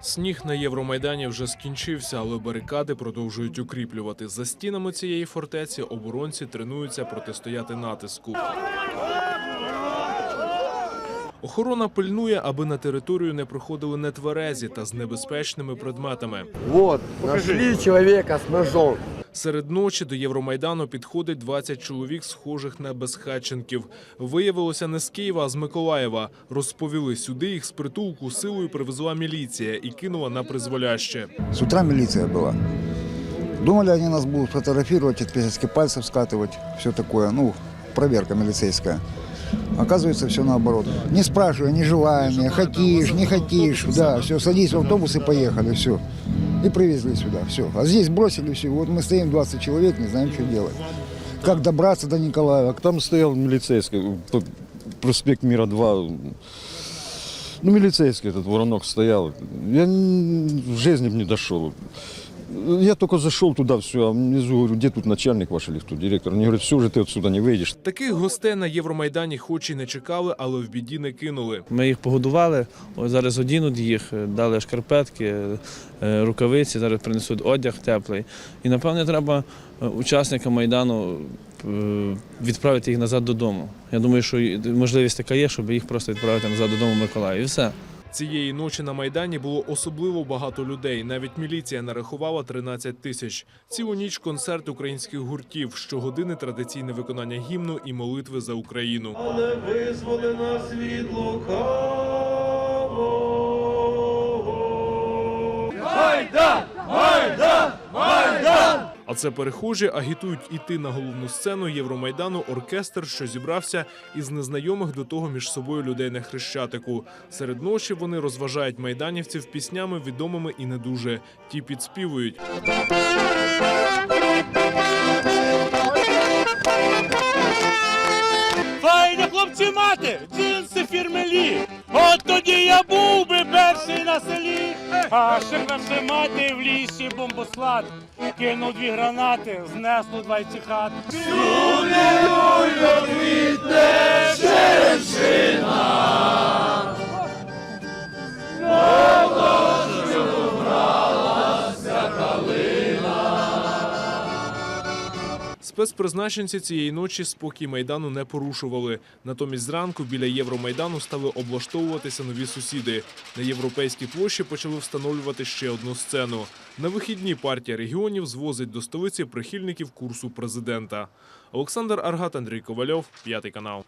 Сніг на Євромайдані вже скінчився, але барикади продовжують укріплювати. За стінами цієї фортеці оборонці тренуються протистояти натиску. Охорона пильнує, аби на територію не проходили нетверезі та з небезпечними предметами. Вот, нашли человека с ножом. Серед ночі до Євромайдану підходить 20 чоловік, схожих на безхатченків. Виявилося не з Києва, а з Миколаєва. Розповіли, сюди їх з притулку силою привезла міліція і кинула на призволяще. С утра милиция была. Думали, они нас будут фотографировать, отпечатки пальцев скатывать, все такое, ну, проверка милицейская. Оказывается, все наоборот. Не спрашивая ни желания, хотишь, не хотишь, да, все, садись в автобус и поехали, все. И привезли сюда, все. А здесь бросили все. Вот мы стоим 20 человек, не знаем, что делать. Как добраться до Николаева, Там стоял милицейский, проспект Мира 2. Ну, милицейский этот воронок стоял. Я в жизни бы не дошел. Я только зашел туда, все, а внизу говорю, где тут начальник ваш или кто, директор? Они говорят, все же ты отсюда не выйдешь. Таких гостей на Євромайдані хоч і не чекали, але в біді не кинули. Ми їх погодували, ось зараз одінуть їх, дали шкарпетки, е, рукавиці, зараз принесуть одяг теплий. І напевне треба е, учасникам Майдану е, відправити їх назад додому. Я думаю, що можливість така є, щоб їх просто відправити назад додому в Миколаїв. І все. Цієї ночі на Майдані було особливо багато людей. Навіть міліція нарахувала 13 тисяч. Цілу ніч концерт українських гуртів, щогодини традиційне виконання гімну і молитви за Україну. але визволи нас А це перехожі агітують іти на головну сцену Євромайдану оркестр, що зібрався із незнайомих до того між собою людей на хрещатику. Серед ночі вони розважають майданівців піснями відомими і не дуже. Ті підспівують. Файні хлопці мати, джинси фірмелі. От тоді я був би перший на селі. А мати в лісі бомбослад Кинув дві гранати, знесло двадцять хат. Спецпризначенці цієї ночі спокій майдану не порушували. Натомість зранку біля Євромайдану стали облаштовуватися нові сусіди. На європейській площі почали встановлювати ще одну сцену. На вихідні партія регіонів звозить до столиці прихильників курсу президента. Олександр Аргат, Андрій Ковальов, п'ятий канал.